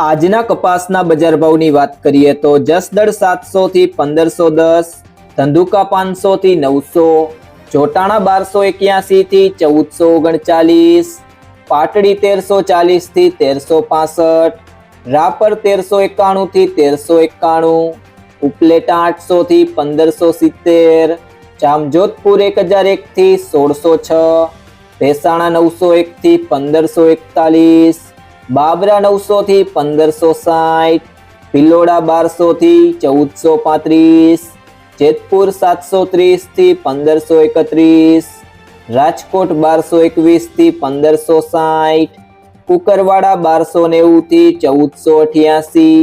આજના કપાસના બજાર ભાવની વાત કરીએ તો જસદળ સાતસો થી પંદરસો દસ, ધંધુકા પાંચસો થી નવસો જોટાણા બારસો એક્યાસી થી ચૌદસો ઓગણચાલીસ, પાટડી તેરસો ચાલીસથી તેરસો પાસઠ, રાપર તેરસો એકાણું થી તેરસો એકાણું, ઉપલેટા આઠસો થી પંદરસો સિત્તેર, જામજોધપુર એક હજાર એક થી સોળસો છ, ભેસાણા નવસો એક થી પંદરસો એકતાલીસ બાબરા નવસો થી પંદરસો સાઠ ભિલોડા બારસો થી ચૌદસો પાંત્રીસ, જેતપુર સાતસો ત્રીસથી પંદરસો એકત્રીસ, રાજકોટ બારસો એકવીસથી પંદરસો સાઠ, કુકરવાડા બારસો નેવું થી ચૌદસો અઠ્યાસી,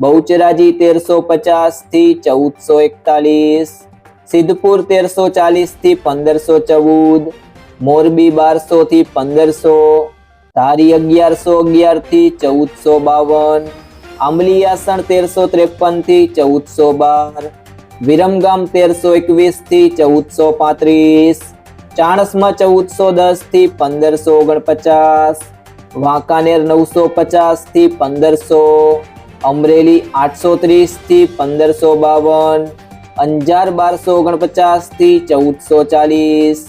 બહુચરાજી તેરસો પચાસથી ચૌદસો એકતાલીસ, સિદ્ધપુર તેરસો ચાલીસથી પંદરસો ચૌદ, મોરબી બારસો થી પંદરસો ધારી અગિયારસો અગિયારથી ચૌદસો બાવન. આંબલીયાસણ તેરસો ત્રેપનથી ચૌદસો બાર. વિરમગામ તેરસો એકવીસથી ચૌદસો પાંત્રીસ. ચાણસમાં ચૌદસો દસથી પંદરસો ઓગણપચાસ. વાંકાનેર નવસો પચાસથી પંદરસો. અમરેલી આઠસો ત્રીસથી પંદરસો બાવન. અંજાર બારસો ઓગણપચાસથી ચૌદસો ચાલીસ.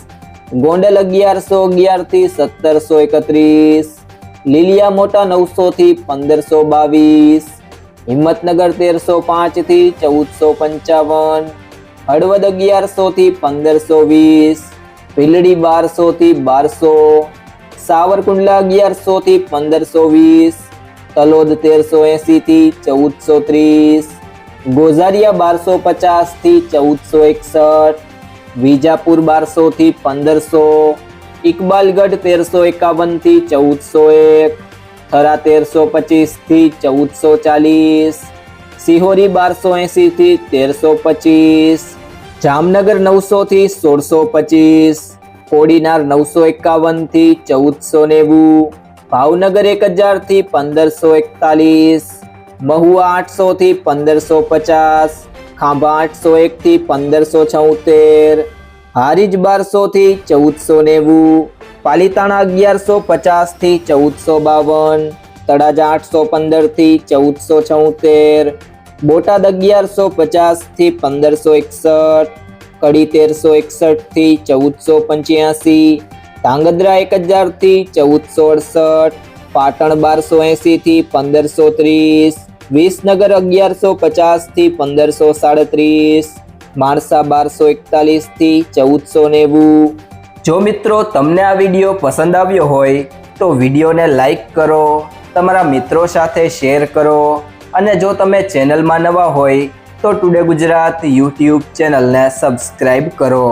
ગોંડલ અગિયારસો અગિયારથી સત્તરસો એકત્રીસ. લીલિયા મોટા નવસો થી પંદરસો બાવીસ. હિંમતનગર તેરસો પાંચથી ચૌદસો પંચાવન. હળવદ અગિયારસો થી પંદરસો વીસ. ભીલડી બારસો થી બારસો. સાવરકુંડલા અગિયારસો થી પંદરસો વીસ. તલોદ તેરસો એસી થી ચૌદસો ત્રીસ. ગોઝારિયા બારસો પચાસથી ચૌદસો એકસઠ. વિજાપુર બારસો થી પંદરસો, ઇકબાલગઢ તેરસો એકાવનથી ચૌદસો એક, થરા તેરસો પચીસથી ચૌદસો ચાલીસ, સિહોરી બારસો એસી થી તેરસો પચીસ, જામનગર નવસો થી સોળસો પચીસ, કોડીનાર નવસો એકાવનથી ચૌદસો નેવું, ભાવનગર એક હજારથી પંદરસો એકતાલીસ, મહુવા આઠસો થી પંદરસો પચાસ ખાંભા આઠસો એક થી પંદરસો છોતેર, હારીજ બારસો થી ચૌદસો નેવું, પાલીતાણા અગિયારસો પચાસથી ચૌદસો બાવન, તળાજા આઠસો પંદરથી ચૌદસો છોતેર, બોટાદ અગિયારસો પચાસથી પંદરસો એકસઠ, કડી તેરસો એકસઠથી ચૌદસો પંચ્યાસી, ધાંગધ્રા એક હજારથી ચૌદસો અડસઠ, પાટણ બારસો એસી થી પંદરસો ત્રીસ વિસનગર અગિયારસો પચાસથી પંદરસો સાડત્રીસ, માણસા બારસો એકતાલીસથી ચૌદસો નેવું. જો મિત્રો તમને આ વીડિયો પસંદ આવ્યો હોય, તો વિડીયોને લાઈક કરો, તમારા મિત્રો સાથે શેર કરો, અને જો તમે ચેનલમાં નવા હોય, તો ટુડે ગુજરાત યુટ્યુબ ચેનલને સબસ્ક્રાઈબ કરો.